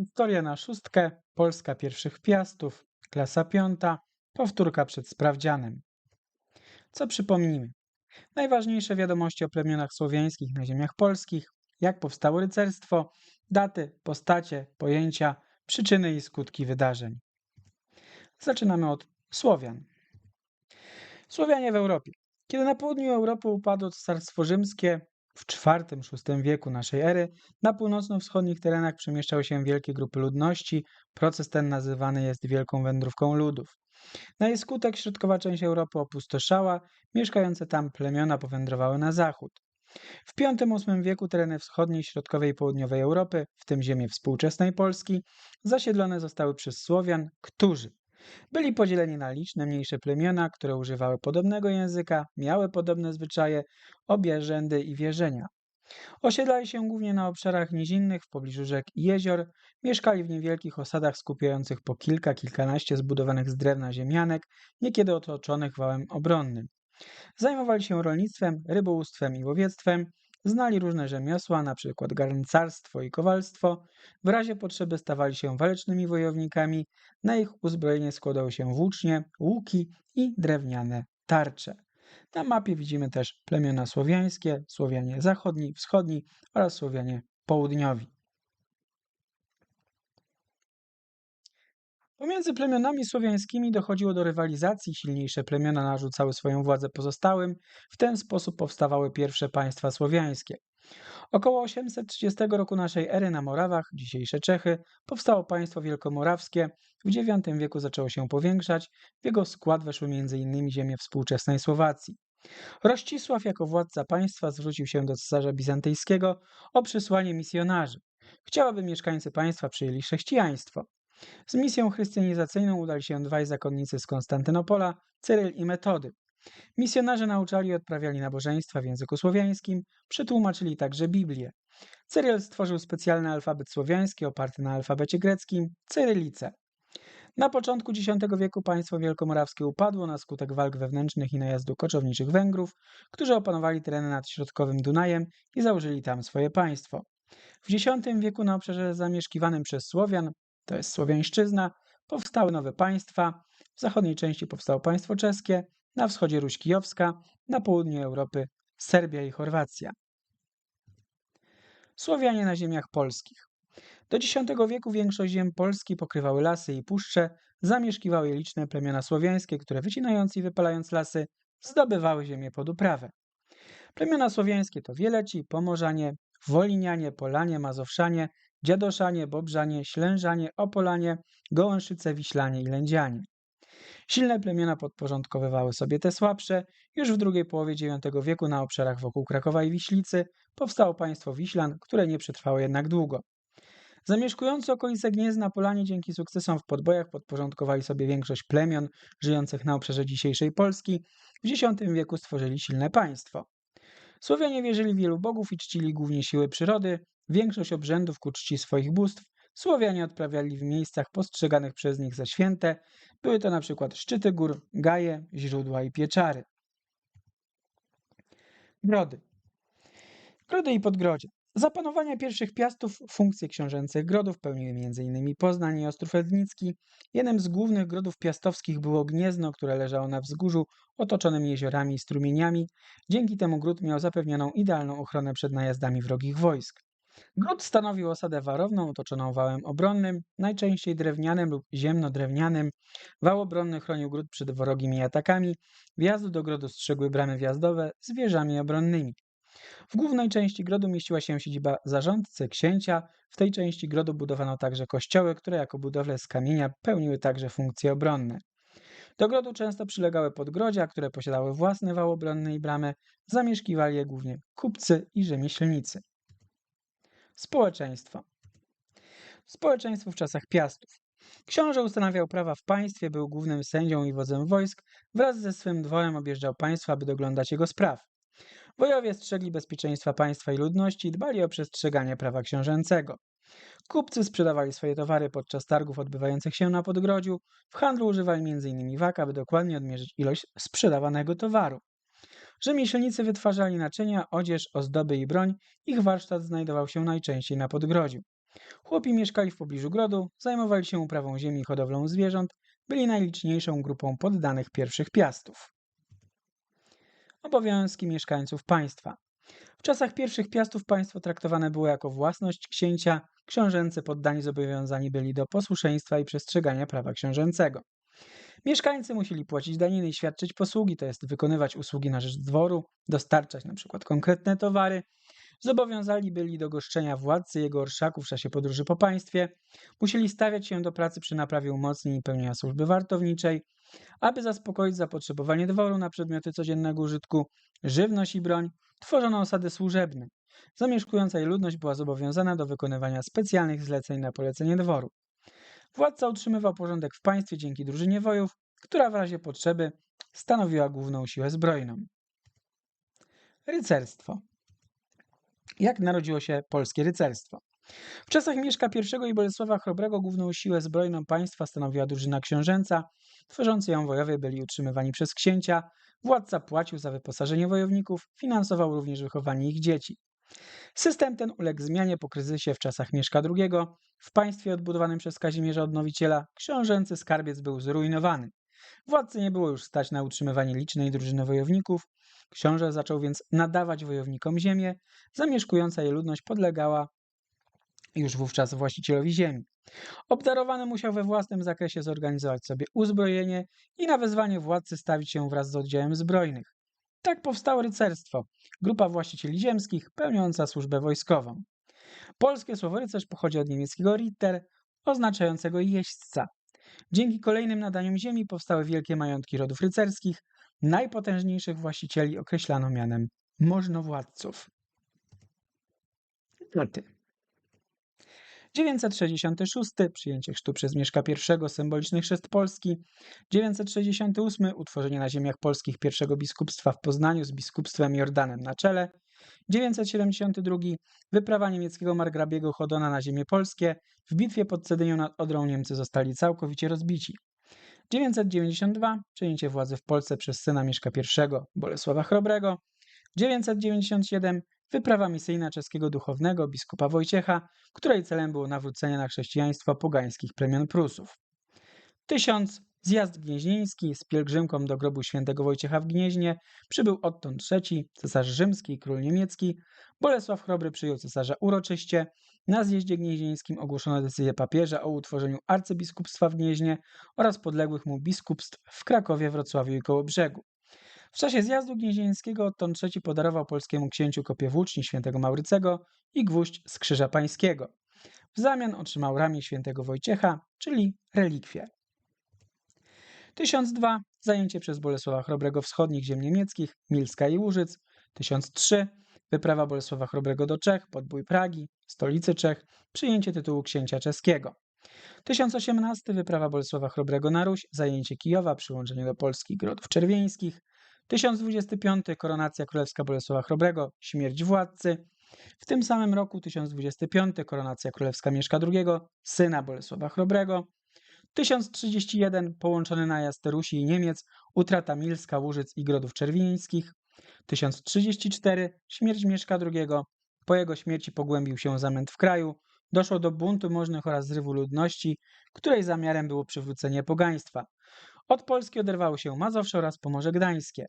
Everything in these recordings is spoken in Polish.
Historia na szóstkę, Polska pierwszych piastów, klasa piąta, powtórka przed sprawdzianem. Co przypomnimy? Najważniejsze wiadomości o plemionach słowiańskich na ziemiach polskich, jak powstało rycerstwo, daty, postacie, pojęcia, przyczyny i skutki wydarzeń. Zaczynamy od Słowian. Słowianie w Europie. Kiedy na południu Europy upadło Cesarstwo Rzymskie, w IV-VI wieku naszej ery na północno-wschodnich terenach przemieszczały się wielkie grupy ludności. Proces ten nazywany jest wielką wędrówką ludów. Na jej skutek środkowa część Europy opustoszała, mieszkające tam plemiona powędrowały na zachód. W V-VIII wieku tereny wschodniej, środkowej i południowej Europy, w tym ziemie współczesnej Polski, zasiedlone zostały przez Słowian, którzy byli podzieleni na liczne mniejsze plemiona, które używały podobnego języka, miały podobne zwyczaje, obrzędy i wierzenia. Osiedlali się głównie na obszarach nizinnych w pobliżu rzek i jezior, mieszkali w niewielkich osadach skupiających po kilka, kilkanaście zbudowanych z drewna ziemianek, niekiedy otoczonych wałem obronnym. Zajmowali się rolnictwem, rybołówstwem i łowiectwem, znali różne rzemiosła, np. garncarstwo i kowalstwo. W razie potrzeby stawali się walecznymi wojownikami, na ich uzbrojenie składały się włócznie, łuki i drewniane tarcze. Na mapie widzimy też plemiona słowiańskie, Słowianie zachodni, wschodni oraz Słowianie południowi. Pomiędzy plemionami słowiańskimi dochodziło do rywalizacji, silniejsze plemiona narzucały swoją władzę pozostałym, w ten sposób powstawały pierwsze państwa słowiańskie. Około 830 roku naszej ery na Morawach, dzisiejsze Czechy, powstało państwo wielkomorawskie. W IX wieku zaczęło się powiększać. W jego skład weszły m.in. ziemie współczesnej Słowacji. Rościsław jako władca państwa zwrócił się do cesarza bizantyjskiego o przysłanie misjonarzy. Chciał, aby mieszkańcy państwa przyjęli chrześcijaństwo. Z misją chrystianizacyjną udali się dwaj zakonnicy z Konstantynopola, Cyryl i Metody. Misjonarze nauczali i odprawiali nabożeństwa w języku słowiańskim, przetłumaczyli także Biblię. Cyryl stworzył specjalny alfabet słowiański oparty na alfabecie greckim, cyrylicę. Na początku X wieku państwo wielkomorawskie upadło na skutek walk wewnętrznych i najazdu koczowniczych Węgrów, którzy opanowali tereny nad środkowym Dunajem i założyli tam swoje państwo. W X wieku na obszarze zamieszkiwanym przez Słowian, to jest Słowiańszczyzna, powstały nowe państwa. W zachodniej części powstało państwo czeskie, na wschodzie Ruś Kijowska, na południu Europy Serbia i Chorwacja. Słowianie na ziemiach polskich. Do X wieku większość ziem Polski pokrywały lasy i puszcze, zamieszkiwały je liczne plemiona słowiańskie, które wycinając i wypalając lasy, zdobywały ziemię pod uprawę. Plemiona słowiańskie to Wieleci, Pomorzanie, Wolinianie, Polanie, Mazowszanie, Dziadoszanie, Bobrzanie, Ślężanie, Opolanie, Gołęszyce, Wiślanie i Lędzianie. Silne plemiona podporządkowywały sobie te słabsze. Już w drugiej połowie IX wieku na obszarach wokół Krakowa i Wiślicy powstało państwo Wiślan, które nie przetrwało jednak długo. Zamieszkujący okolice Gniezna Polanie dzięki sukcesom w podbojach podporządkowali sobie większość plemion żyjących na obszarze dzisiejszej Polski. W X wieku stworzyli silne państwo. Słowianie wierzyli wielu bogów i czcili głównie siły przyrody. Większość obrzędów ku czci swoich bóstw Słowianie odprawiali w miejscach postrzeganych przez nich za święte. Były to na przykład szczyty gór, gaje, źródła i pieczary. Grody. Grody i podgrodzie. Za panowania pierwszych piastów funkcje książęcych grodów pełniły m.in. Poznań i Ostrów Lednicki. Jednym z głównych grodów piastowskich było Gniezno, które leżało na wzgórzu otoczonym jeziorami i strumieniami. Dzięki temu gród miał zapewnioną idealną ochronę przed najazdami wrogich wojsk. Gród stanowił osadę warowną otoczoną wałem obronnym, najczęściej drewnianym lub ziemno-drewnianym. Wał obronny chronił gród przed wrogimi atakami. Wjazdu do grodu strzegły bramy wjazdowe z wieżami obronnymi. W głównej części grodu mieściła się siedziba zarządcy, księcia. W tej części grodu budowano także kościoły, które jako budowle z kamienia pełniły także funkcje obronne. Do grodu często przylegały podgrodzia, które posiadały własny wał obronny i bramę. Zamieszkiwali je głównie kupcy i rzemieślnicy. Społeczeństwo. Społeczeństwo w czasach piastów. Książę ustanawiał prawa w państwie, był głównym sędzią i wodzem wojsk, wraz ze swym dworem objeżdżał państwo, aby doglądać jego spraw. Wojowie strzegli bezpieczeństwa państwa i ludności i dbali o przestrzeganie prawa książęcego. Kupcy sprzedawali swoje towary podczas targów odbywających się na podgrodziu. W handlu używali m.in. waka, by dokładnie odmierzyć ilość sprzedawanego towaru. Rzemieślnicy wytwarzali naczynia, odzież, ozdoby i broń. Ich warsztat znajdował się najczęściej na podgrodziu. Chłopi mieszkali w pobliżu grodu, zajmowali się uprawą ziemi i hodowlą zwierząt, byli najliczniejszą grupą poddanych pierwszych piastów. Obowiązki mieszkańców państwa. W czasach pierwszych piastów państwo traktowane było jako własność księcia, książęcy poddani zobowiązani byli do posłuszeństwa i przestrzegania prawa książęcego. Mieszkańcy musieli płacić daniny i świadczyć posługi, to jest wykonywać usługi na rzecz dworu, dostarczać np. konkretne towary. Zobowiązani byli do goszczenia władcy jego orszaków w czasie podróży po państwie. Musieli stawiać się do pracy przy naprawie umocnień i pełnienia służby wartowniczej. Aby zaspokoić zapotrzebowanie dworu na przedmioty codziennego użytku, żywność i broń, tworzono osady służebne. Zamieszkująca jej ludność była zobowiązana do wykonywania specjalnych zleceń na polecenie dworu. Władca utrzymywał porządek w państwie dzięki drużynie wojów, która w razie potrzeby stanowiła główną siłę zbrojną. Rycerstwo. Jak narodziło się polskie rycerstwo? W czasach Mieszka I i Bolesława Chrobrego główną siłę zbrojną państwa stanowiła drużyna książęca. Tworzący ją wojowie byli utrzymywani przez księcia. Władca płacił za wyposażenie wojowników, finansował również wychowanie ich dzieci. System ten uległ zmianie po kryzysie w czasach Mieszka II. W państwie odbudowanym przez Kazimierza Odnowiciela książęcy skarbiec był zrujnowany. Władcy nie było już stać na utrzymywanie licznej drużyny wojowników. Książę zaczął więc nadawać wojownikom ziemię. Zamieszkująca jej ludność podlegała już wówczas właścicielowi ziemi. Obdarowany musiał we własnym zakresie zorganizować sobie uzbrojenie i na wezwanie władcy stawić się wraz z oddziałem zbrojnych. Tak powstało rycerstwo, grupa właścicieli ziemskich pełniąca służbę wojskową. Polskie słowo rycerz pochodzi od niemieckiego ritter, oznaczającego jeźdźca. Dzięki kolejnym nadaniom ziemi powstały wielkie majątki rodów rycerskich. Najpotężniejszych właścicieli określano mianem możnowładców. Daty. 966 przyjęcie chrztu przez Mieszka I, symboliczny chrzest Polski. 968 utworzenie na ziemiach polskich pierwszego biskupstwa w Poznaniu z biskupstwem Jordanem na czele. 972 wyprawa niemieckiego margrabiego Chodona na ziemię polskie. W bitwie pod Cedynią nad Odrą Niemcy zostali całkowicie rozbici. 992 przejęcie władzy w Polsce przez syna Mieszka I Bolesława Chrobrego. 997 wyprawa misyjna czeskiego duchownego biskupa Wojciecha, której celem było nawrócenie na chrześcijaństwo pogańskich plemion Prusów. 1000 Zjazd gnieźnieński z pielgrzymką do grobu świętego Wojciecha w Gnieźnie przybył odtąd trzeci, cesarz rzymski i król niemiecki. Bolesław Chrobry przyjął cesarza uroczyście. Na zjeździe gnieźnieńskim ogłoszono decyzję papieża o utworzeniu arcybiskupstwa w Gnieźnie oraz podległych mu biskupstw w Krakowie, Wrocławiu i Kołobrzegu. W czasie zjazdu gnieźnieńskiego Otton III podarował polskiemu księciu kopię włóczni świętego Maurycego i gwóźdź z krzyża pańskiego. W zamian otrzymał ramię świętego Wojciecha, czyli relikwie. 1002 zajęcie przez Bolesława Chrobrego wschodnich ziem niemieckich, Milska i Łużyc. 1003 wyprawa Bolesława Chrobrego do Czech, podbój Pragi, stolicy Czech, przyjęcie tytułu księcia czeskiego. 1018 wyprawa Bolesława Chrobrego na Ruś, zajęcie Kijowa, przyłączenie do Polski Grodów Czerwieńskich. 1025 koronacja królewska Bolesława Chrobrego, śmierć władcy. W tym samym roku 1025 koronacja królewska Mieszka II, syna Bolesława Chrobrego. 1031 połączony najazd Rusi i Niemiec, utrata Milska, Łużyc i Grodów Czerwińskich. 1034 śmierć Mieszka II. Po jego śmierci pogłębił się zamęt w kraju. Doszło do buntu możnych oraz zrywu ludności, której zamiarem było przywrócenie pogaństwa. Od Polski oderwały się Mazowsze oraz Pomorze Gdańskie.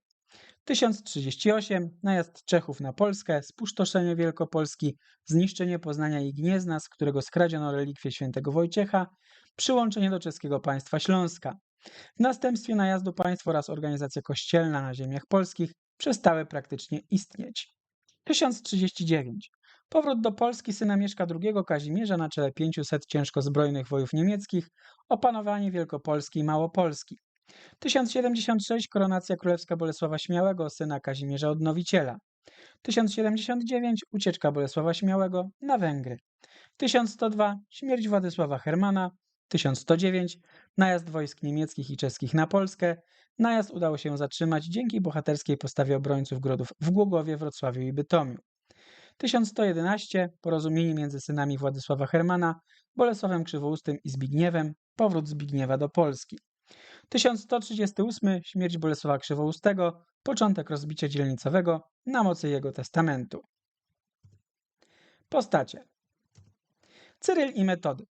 1038 najazd Czechów na Polskę, spustoszenie Wielkopolski, zniszczenie Poznania i Gniezna, z którego skradziono relikwie świętego Wojciecha, przyłączenie do czeskiego państwa Śląska. W następstwie najazdu państwo oraz organizacja kościelna na ziemiach polskich przestały praktycznie istnieć. 1039 Powrót do Polski syna Mieszka II Kazimierza na czele 500 ciężko zbrojnych wojów niemieckich, opanowanie Wielkopolski i Małopolski. 1076 Koronacja Królewska Bolesława Śmiałego, syna Kazimierza Odnowiciela. 1079 Ucieczka Bolesława Śmiałego na Węgry. 1102 Śmierć Władysława Hermana. 1109 Najazd wojsk niemieckich i czeskich na Polskę. Najazd udało się zatrzymać dzięki bohaterskiej postawie obrońców grodów w Głogowie, Wrocławiu i Bytomiu. 1111 Porozumienie między synami Władysława Hermana, Bolesławem Krzywoustym i Zbigniewem. Powrót Zbigniewa do Polski. 1138 śmierć Bolesława Krzywoustego, początek rozbicia dzielnicowego na mocy jego testamentu. Postacie. Cyryl i Metody.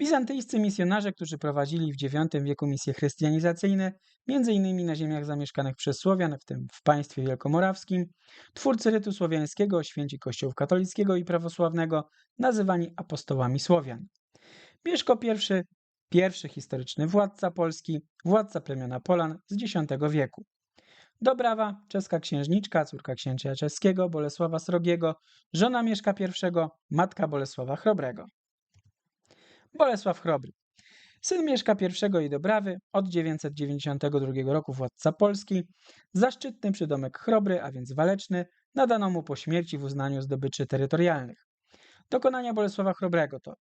Bizantyjscy misjonarze, którzy prowadzili w IX wieku misje chrystianizacyjne, m.in. na ziemiach zamieszkanych przez Słowian, w tym w państwie wielkomorawskim, twórcy rytu słowiańskiego, święci kościołów katolickiego i prawosławnego, nazywani apostołami Słowian. Mieszko I, pierwszy historyczny władca Polski, władca plemiona Polan z X wieku. Dobrawa, czeska księżniczka, córka księcia czeskiego Bolesława Srogiego, żona Mieszka I, matka Bolesława Chrobrego. Bolesław Chrobry. Syn Mieszka I i Dobrawy, od 992 roku władca Polski, zaszczytny przydomek Chrobry, a więc waleczny, nadano mu po śmierci w uznaniu zdobyczy terytorialnych. Dokonania Bolesława Chrobrego to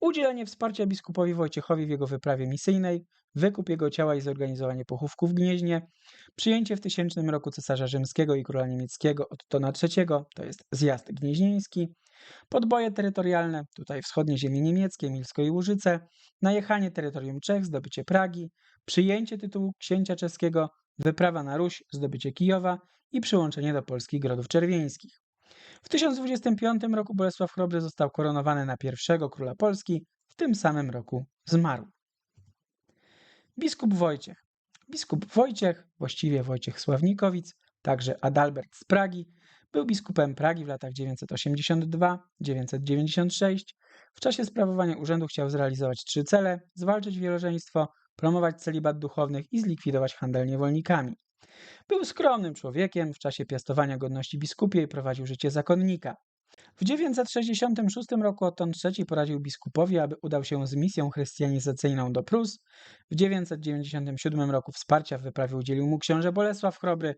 udzielenie wsparcia biskupowi Wojciechowi w jego wyprawie misyjnej, wykup jego ciała i zorganizowanie pochówku w Gnieźnie, przyjęcie w tysięcznym roku cesarza rzymskiego i króla niemieckiego Ottona III, to jest zjazd gnieźnieński, podboje terytorialne, tutaj wschodnie ziemie niemieckie, Milsko i Łużyce, najechanie terytorium Czech, zdobycie Pragi, przyjęcie tytułu księcia czeskiego, wyprawa na Ruś, zdobycie Kijowa i przyłączenie do Polskich Grodów Czerwieńskich. W 1025 roku Bolesław Chrobry został koronowany na pierwszego króla Polski, w tym samym roku zmarł. Biskup Wojciech. Biskup Wojciech, właściwie Wojciech Sławnikowic, także Adalbert z Pragi, był biskupem Pragi w latach 982-996. W czasie sprawowania urzędu chciał zrealizować trzy cele: zwalczyć wielożeństwo, promować celibat duchownych i zlikwidować handel niewolnikami. Był skromnym człowiekiem, w czasie piastowania godności biskupiej prowadził życie zakonnika. W 966 roku Oton III poradził biskupowi, aby udał się z misją chrystianizacyjną do Prus. W 997 roku wsparcia w wyprawie udzielił mu książę Bolesław Chrobry.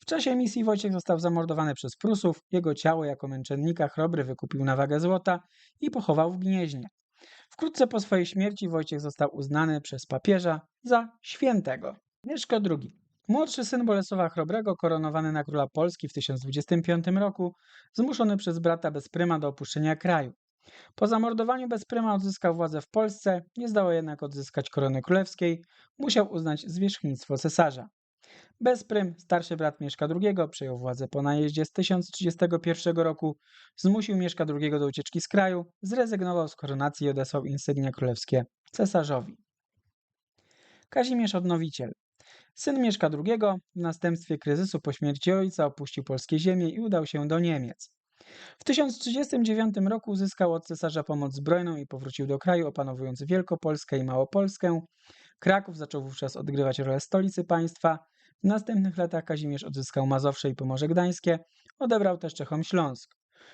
W czasie misji Wojciech został zamordowany przez Prusów. Jego ciało jako męczennika Chrobry wykupił na wagę złota i pochował w Gnieźnie. Wkrótce po swojej śmierci Wojciech został uznany przez papieża za świętego. Mieszko II. Młodszy syn Bolesława Chrobrego, koronowany na króla Polski w 1025 roku, zmuszony przez brata Bezpryma do opuszczenia kraju. Po zamordowaniu Bezpryma odzyskał władzę w Polsce, nie zdało jednak odzyskać korony królewskiej, musiał uznać zwierzchnictwo cesarza. Bezprym, starszy brat Mieszka II, przejął władzę po najeździe z 1031 roku, zmusił Mieszka II do ucieczki z kraju, zrezygnował z koronacji i odesłał insygnia królewskie cesarzowi. Kazimierz Odnowiciel, Syn Mieszka II w następstwie kryzysu po śmierci ojca opuścił polskie ziemie i udał się do Niemiec. W 1039 roku uzyskał od cesarza pomoc zbrojną i powrócił do kraju, opanowując Wielkopolskę i Małopolskę. Kraków zaczął wówczas odgrywać rolę stolicy państwa. W następnych latach Kazimierz odzyskał Mazowsze i Pomorze Gdańskie, odebrał też Czechom Śląsk.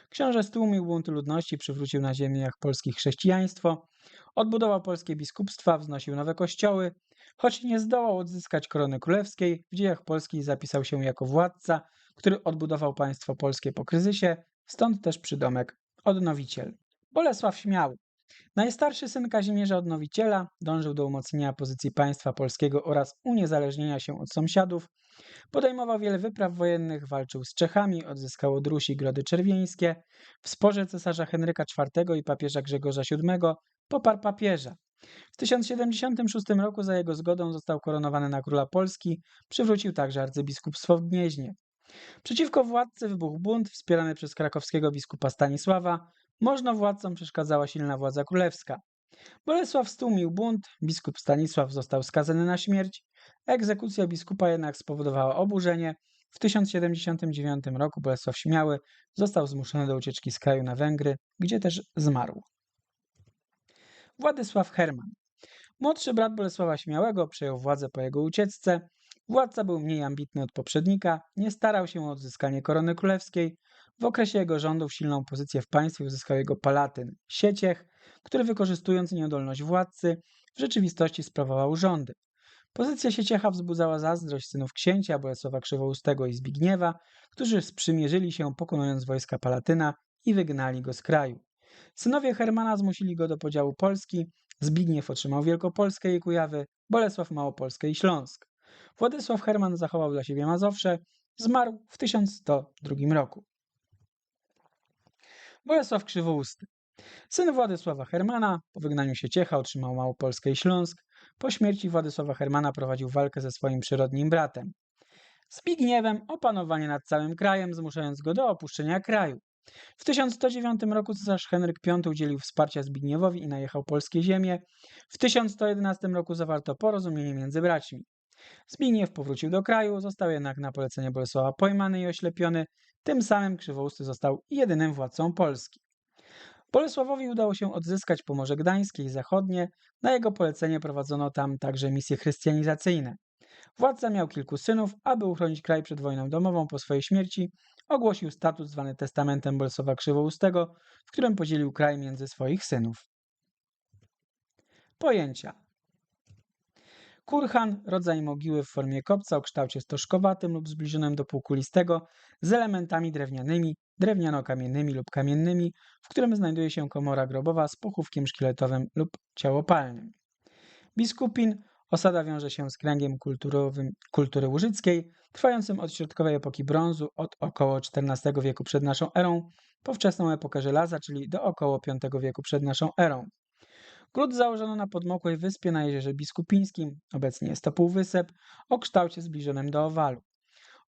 Książę stłumił bunt ludności, przywrócił na ziemiach polskich chrześcijaństwo, odbudował polskie biskupstwa, wznosił nowe kościoły, Choć nie zdołał odzyskać korony królewskiej, w dziejach polskich zapisał się jako władca, który odbudował państwo polskie po kryzysie, stąd też przydomek odnowiciel. Bolesław Śmiały. Najstarszy syn Kazimierza Odnowiciela dążył do umocnienia pozycji państwa polskiego oraz uniezależnienia się od sąsiadów. Podejmował wiele wypraw wojennych, walczył z Czechami, odzyskał od Rusi grody czerwieńskie. W sporze cesarza Henryka IV i papieża Grzegorza VII poparł papieża. W 1076 roku za jego zgodą został koronowany na króla Polski, przywrócił także arcybiskupstwo w Gnieźnie. Przeciwko władcy wybuchł bunt wspierany przez krakowskiego biskupa Stanisława. Można władcom przeszkadzała silna władza królewska. Bolesław stłumił bunt, biskup Stanisław został skazany na śmierć. Egzekucja biskupa jednak spowodowała oburzenie. W 1079 roku Bolesław Śmiały został zmuszony do ucieczki z kraju na Węgry, gdzie też zmarł. Władysław Herman. Młodszy brat Bolesława Śmiałego przejął władzę po jego ucieczce. Władca był mniej ambitny od poprzednika, nie starał się o odzyskanie korony królewskiej. W okresie jego rządów silną pozycję w państwie uzyskał jego palatyn Sieciech, który wykorzystując nieudolność władcy, w rzeczywistości sprawował rządy. Pozycja Sieciecha wzbudzała zazdrość synów księcia Bolesława Krzywoustego i Zbigniewa, którzy sprzymierzyli się pokonując wojska Palatyna i wygnali go z kraju. Synowie Hermana zmusili go do podziału Polski, Zbigniew otrzymał Wielkopolskę i Kujawy, Bolesław Małopolskę i Śląsk. Władysław Herman zachował dla siebie Mazowsze, zmarł w 1102 roku. Bolesław Krzywousty. Syn Władysława Hermana, po wygnaniu się Ciecha otrzymał Małopolskę i Śląsk. Po śmierci Władysława Hermana prowadził walkę ze swoim przyrodnim bratem. Zbigniewem opanowanie nad całym krajem, zmuszając go do opuszczenia kraju. W 1109 roku cesarz Henryk V udzielił wsparcia Zbigniewowi i najechał polskie ziemie. W 1111 roku zawarto porozumienie między braćmi. Zbigniew powrócił do kraju, został jednak na polecenie Bolesława pojmany i oślepiony. Tym samym Krzywousty został jedynym władcą Polski. Bolesławowi udało się odzyskać Pomorze Gdańskie i Zachodnie. Na jego polecenie prowadzono tam także misje chrystianizacyjne. Władca miał kilku synów, aby uchronić kraj przed wojną domową po swojej śmierci, ogłosił statut zwany testamentem Bolesława Krzywoustego, w którym podzielił kraj między swoich synów. Pojęcia Kurhan, rodzaj mogiły w formie kopca o kształcie stożkowatym lub zbliżonym do półkulistego, z elementami drewnianymi, drewniano-kamiennymi lub kamiennymi, w którym znajduje się komora grobowa z pochówkiem szkieletowym lub ciałopalnym. Biskupin, osada wiąże się z kręgiem kulturowym kultury łużyckiej, trwającym od środkowej epoki brązu, od około XIV wieku przed naszą erą, po wczesną epokę żelaza, czyli do około V wieku przed naszą erą. Gród założono na podmokłej wyspie na Jeziorze Biskupińskim, obecnie jest to półwysep, o kształcie zbliżonym do owalu.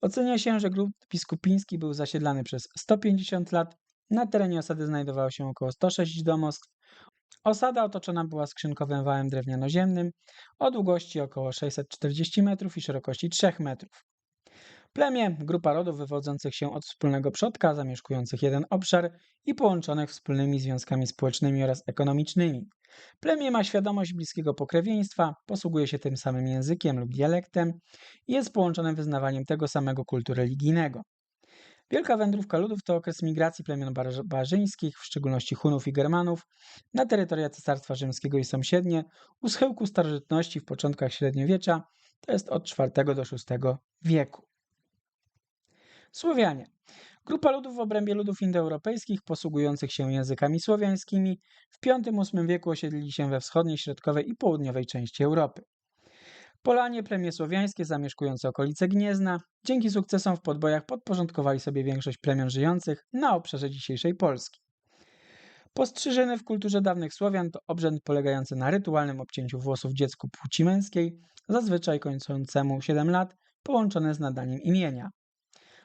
Ocenia się, że gród biskupiński był zasiedlany przez 150 lat. Na terenie osady znajdowało się około 106 domostw. Osada otoczona była skrzynkowym wałem drewnianoziemnym o długości około 640 metrów i szerokości 3 metrów. Plemię, grupa rodów wywodzących się od wspólnego przodka, zamieszkujących jeden obszar i połączonych wspólnymi związkami społecznymi oraz ekonomicznymi. Plemię ma świadomość bliskiego pokrewieństwa, posługuje się tym samym językiem lub dialektem i jest połączone wyznawaniem tego samego kultu religijnego. Wielka wędrówka ludów to okres migracji plemion barzyńskich, w szczególności Hunów i Germanów, na terytoria Cesarstwa Rzymskiego i sąsiednie, u schyłku starożytności w początkach średniowiecza, to jest od IV do VI wieku. Słowianie. Grupa ludów w obrębie ludów indoeuropejskich posługujących się językami słowiańskimi w V-VIII wieku osiedlili się we wschodniej, środkowej i południowej części Europy. Polanie, plemię słowiańskie zamieszkujące okolice Gniezna, dzięki sukcesom w podbojach podporządkowali sobie większość plemion żyjących na obszarze dzisiejszej Polski. Postrzyżyny w kulturze dawnych Słowian to obrzęd polegający na rytualnym obcięciu włosów dziecku płci męskiej, zazwyczaj kończącemu 7 lat, połączone z nadaniem imienia.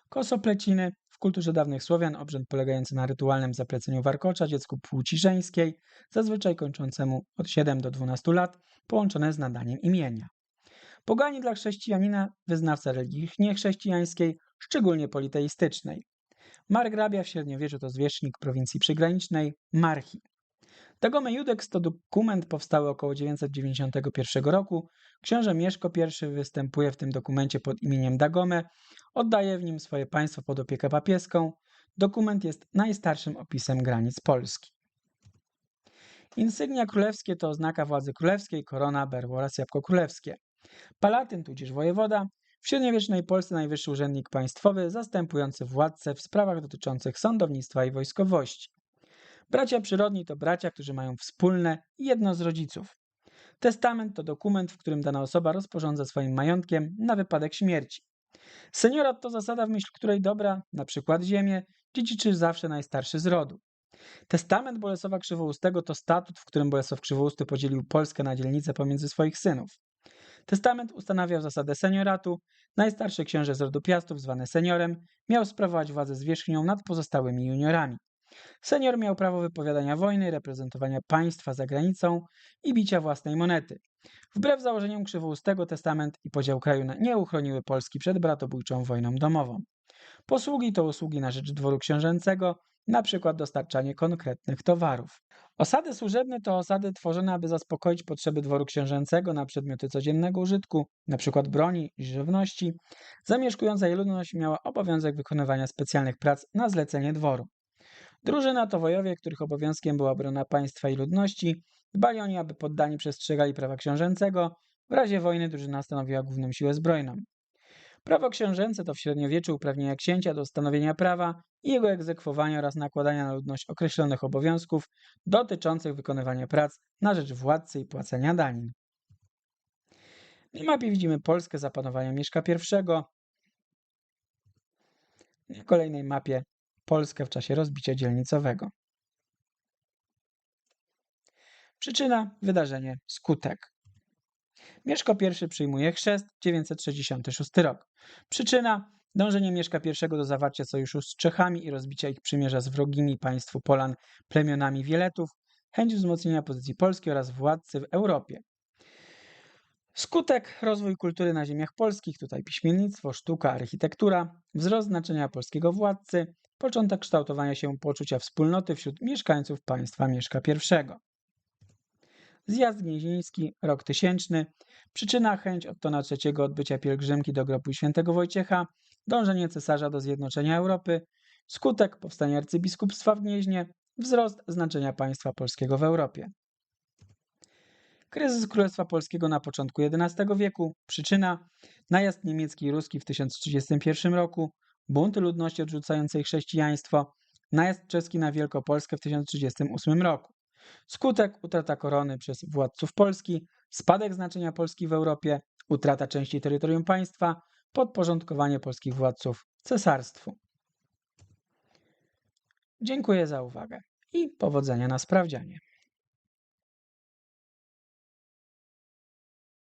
Kosopleciny w kulturze dawnych Słowian obrzęd polegający na rytualnym zapleceniu warkocza dziecku płci żeńskiej, zazwyczaj kończącemu od 7 do 12 lat, połączone z nadaniem imienia. Pogani dla chrześcijanina, wyznawca religii niechrześcijańskiej, szczególnie politeistycznej. Margrabia w średniowieczu to zwierzchnik prowincji przygranicznej Marchi. Dagome Judex to dokument powstały około 991 roku. Książę Mieszko I występuje w tym dokumencie pod imieniem Dagome, oddaje w nim swoje państwo pod opiekę papieską. Dokument jest najstarszym opisem granic Polski. Insygnia królewskie to oznaka władzy królewskiej, korona, berło oraz jabłko królewskie. Palatyn tudzież wojewoda, w średniowiecznej Polsce najwyższy urzędnik państwowy zastępujący władcę w sprawach dotyczących sądownictwa i wojskowości. Bracia przyrodni to bracia, którzy mają wspólne jedno z rodziców. Testament to dokument, w którym dana osoba rozporządza swoim majątkiem na wypadek śmierci. Seniorat to zasada, w myśl której dobra, na przykład ziemię, dziedziczy zawsze najstarszy z rodu. Testament Bolesława Krzywoustego to statut, w którym Bolesław Krzywousty podzielił Polskę na dzielnice pomiędzy swoich synów. Testament ustanawiał zasadę senioratu. Najstarszy książę z rodu Piastów, zwany seniorem, miał sprawować władzę zwierzchnią nad pozostałymi juniorami. Senior miał prawo wypowiadania wojny, reprezentowania państwa za granicą i bicia własnej monety. Wbrew założeniom krzywoustego testament i podział kraju nie uchroniły Polski przed bratobójczą wojną domową. Posługi to usługi na rzecz dworu książęcego, na przykład dostarczanie konkretnych towarów. Osady służebne to osady tworzone, aby zaspokoić potrzeby dworu książęcego na przedmioty codziennego użytku, np. broni i żywności. Zamieszkująca je ludność miała obowiązek wykonywania specjalnych prac na zlecenie dworu. Drużyna to wojowie, których obowiązkiem była obrona państwa i ludności. Dbali oni, aby poddani przestrzegali prawa książęcego. W razie wojny drużyna stanowiła główną siłę zbrojną. Prawo książęce to w średniowieczu uprawnienia księcia do stanowienia prawa i jego egzekwowania oraz nakładania na ludność określonych obowiązków dotyczących wykonywania prac na rzecz władcy i płacenia danin. Na mapie widzimy Polskę za panowania Mieszka I. Na kolejnej mapie Polskę w czasie rozbicia dzielnicowego. Przyczyna, wydarzenie, skutek. Mieszko I przyjmuje chrzest, 966 rok. Przyczyna, Dążenie Mieszka I do zawarcia sojuszu z Czechami i rozbicia ich przymierza z wrogimi państwu Polan plemionami Wieletów, chęć wzmocnienia pozycji Polski oraz władcy w Europie. Skutek rozwój kultury na ziemiach polskich, tutaj piśmiennictwo, sztuka, architektura, wzrost znaczenia polskiego władcy, początek kształtowania się poczucia wspólnoty wśród mieszkańców państwa Mieszka I. Zjazd Gnieźnieński, rok tysięczny, przyczyna chęć Ottona III odbycia pielgrzymki do grobu świętego Wojciecha, dążenie cesarza do zjednoczenia Europy, skutek powstania arcybiskupstwa w Gnieźnie, wzrost znaczenia państwa polskiego w Europie. Kryzys Królestwa Polskiego na początku XI wieku, przyczyna. Najazd niemiecki i ruski w 1031 roku, bunt ludności odrzucającej chrześcijaństwo, najazd czeski na Wielkopolskę w 1038 roku. Skutek utrata korony przez władców Polski, spadek znaczenia Polski w Europie, utrata części terytorium państwa, podporządkowanie polskich władców cesarstwu. Dziękuję za uwagę i powodzenia na sprawdzianie.